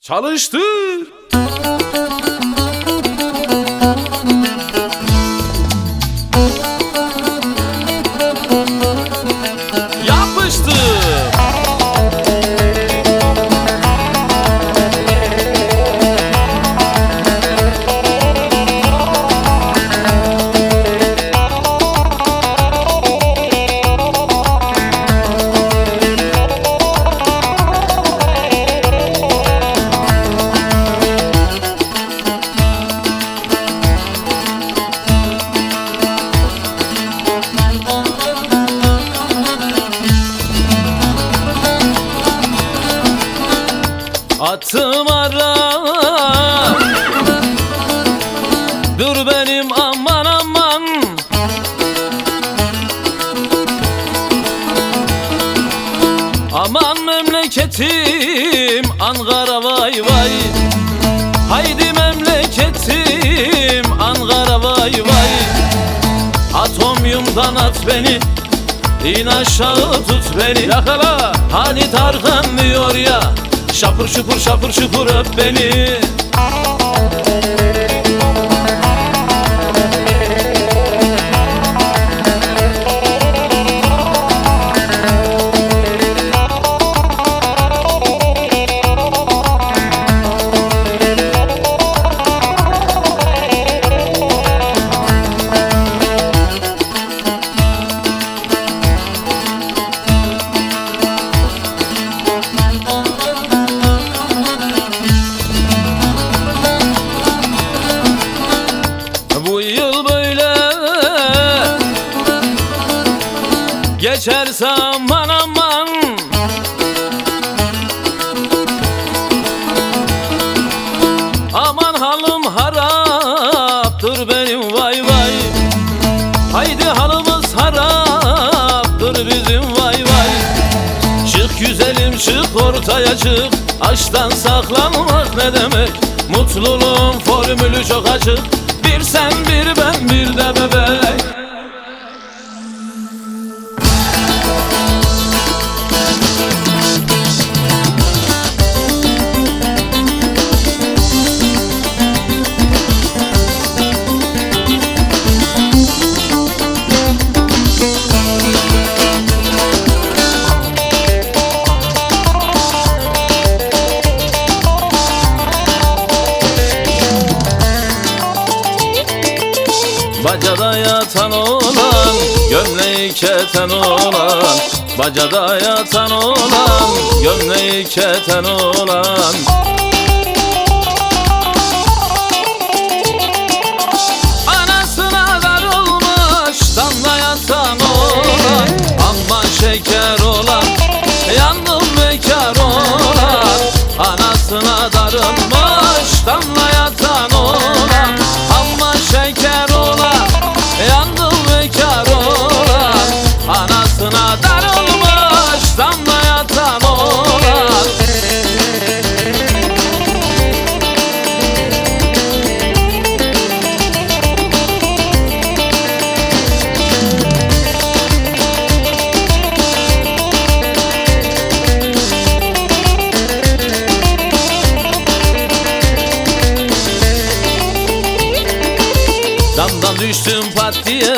Çalıştır. Atım ara Dur benim aman aman. Aman memleketim Ankara vay vay. Haydi memleketim Ankara vay vay. Atomyumdan at beni İn aşağı tut beni. Yakala! Hani Tarkan diyor ya Şapır şupur şapır şupur öp beni Geçerse aman aman. Aman halim haraptır benim vay vay. Haydi halımız haraptır bizim vay vay. Çık güzelim çık ortaya çık. Aşktan saklanmak ne demek? Mutluluğun formülü çok açık. Bir sen bir ben bir de bebek yatan olan Gömleği keten olan Bacada yatan olan Gömleği keten olan düştüm pat diye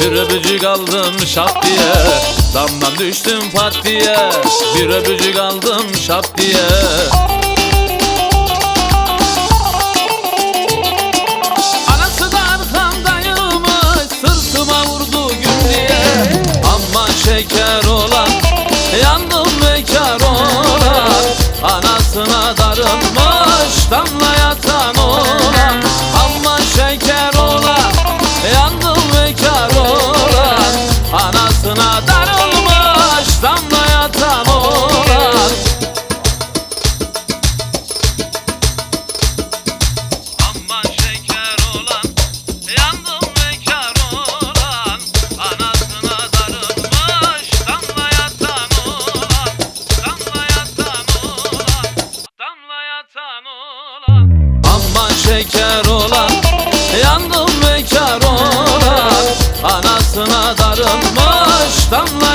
Bir öpücük aldım şap diye. Damdan düştüm pat diye Bir öpücük aldım şap diye. Anası da arkamdaymış Sırtıma vurdu gün diye. Aman şeker olan Yandım bekar olan. Anasına darılmış Damla yatan olan Damla